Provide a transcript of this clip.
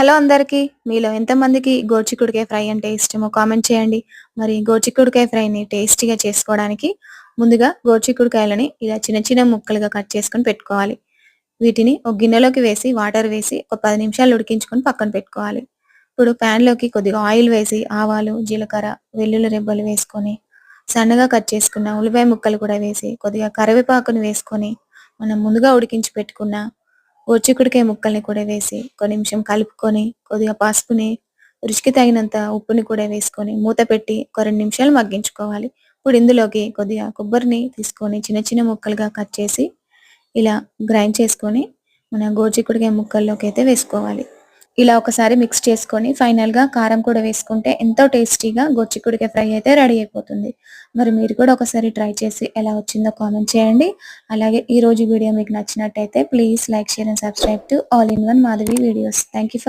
Hello అందరికీ మీలో ఎంతమందికి గోర్చిక్కుడికాయ ఫ్రై అంటే ఇష్టమో కామెంట్ చేయండి. మరి గోర్చిక్కుడికాయ ఫ్రైని టేస్టీగా చేసుకోవడానికి ముందుగా గోర్చిక్కుడికాయలని ఇలా చిన్న చిన్న ముక్కలుగా కట్ చేసుకొని పెట్టుకోవాలి. వీటిని ఒక గిన్నెలోకి వేసి వాటర్ వేసి ఒక పది నిమిషాలు ఉడికించుకొని పక్కన పెట్టుకోవాలి. ఇప్పుడు ప్యాన్లోకి లోకి కొద్దిగా ఆయిల్ వేసి ఆవాలు జీలకర్ర వెల్లుల్లి రెబ్బలు వేసుకొని సన్నగా కట్ చేసుకున్న ఉల్లిపాయ ముక్కలు కూడా వేసి కొద్దిగా కరివేపాకుని వేసుకొని మనం ముందుగా ఉడికించి పెట్టుకున్న గోర్చిక్కుడికాయ ముక్కల్ని కూడా వేసి ఒక నిమిషం కలుపుకొని కొద్దిగా పసుపుని రుచికి తగినంత ఉప్పుని కూడా వేసుకొని మూత పెట్టి ఒక రెండు నిమిషాలు మగ్గించుకోవాలి. ఇప్పుడు ఇందులోకి కొద్దిగా కొబ్బరిని తీసుకొని చిన్న చిన్న ముక్కలుగా కట్ చేసి ఇలా గ్రైండ్ చేసుకొని మన గోర్చిక్కుడికాయ ముక్కల్లోకి అయితే వేసుకోవాలి. ఇలా ఒకసారి మిక్స్ చేసుకొని ఫైనల్గా కారం కూడా వేసుకుంటే ఎంతో టేస్టీగా గోర్చిక్కుడికాయ ఫ్రై అయితే రెడీ అయిపోతుంది. మరి మీరు కూడా ఒకసారి ట్రై చేసి ఎలా వచ్చిందో కామెంట్ చేయండి. అలాగే ఈ రోజు వీడియో మీకు నచ్చినట్టయితే please like share and subscribe to all in one Madhavi videos thank you